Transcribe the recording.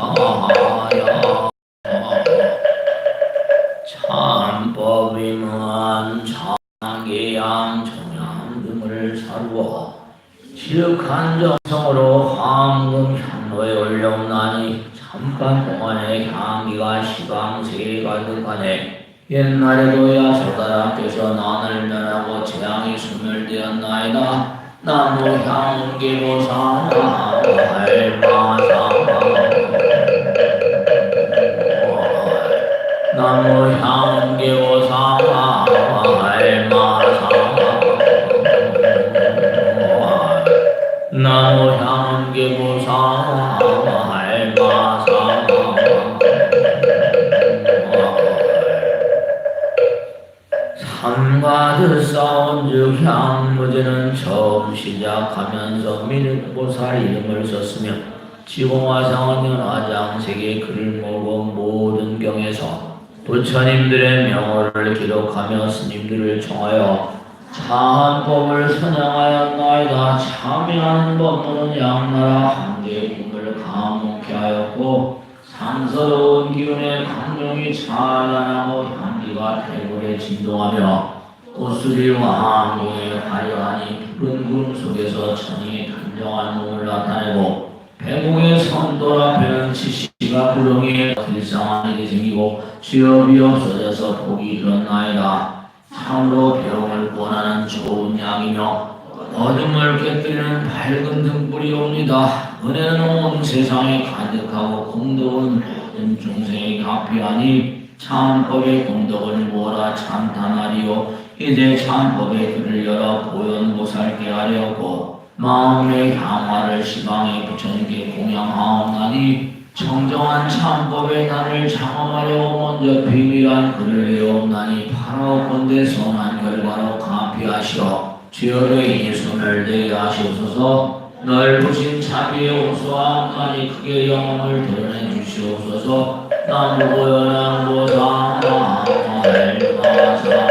하여 참법이 무한 장기양 정양 등을 사루어 지극한 정성으로 황금 향로에 올려오나니 잠깐 동안에 향기가 시방세에 가득하네 옛날에도 야소다라께서 난을 면하고 재앙이 소멸되었나이다 나무 향기보사 할 삼가드 싸운즉 향무제는 처음 시작하면서 미륵보살 이름을 썼으며 지공화상은 연화장색의 글을 모고 모든 경에서 부처님들의 명호를 기록하며 스님들을 청하여 차한법을 선양하였나이다. 참여한 법문은 양나라 한계의 꿈을 감옥케 하였고 상서로운 기운의 강령이 찬란하고 향기가 대골에 진동하며 꽃수리와 항공의 화려하니 푸른 구름 속에서 천이 단정한 몸을 나타내고 배공의 선 돌 앞에는 치시가 길상한 일이 생기고 취업이 없어져서 복이 일어나이다. 참으로 배움을 권하는 좋은 양이며 어둠을 깨뜨리는 밝은 등불이 옵니다. 은혜는 온 세상에 가득하고 공덕은 모든 중생에게 합의하니 참법의 공덕을 모아 참탄하리요. 이제 참법의 글을 열어 보현보살께 하려고 마음의 향화를 시방에 부처님께 공양하옵나니 청정한 참법의 날을 장엄하려고 먼저 비밀한 글을 외웠나니 바로 본대 선한 결과로 감피하시어 주여의 손을 내게 하시옵소서. 넓으신 자비의 호소함까지 크게 영혼을 드러내 주시옵소서. 나무고연한 보사 마할마사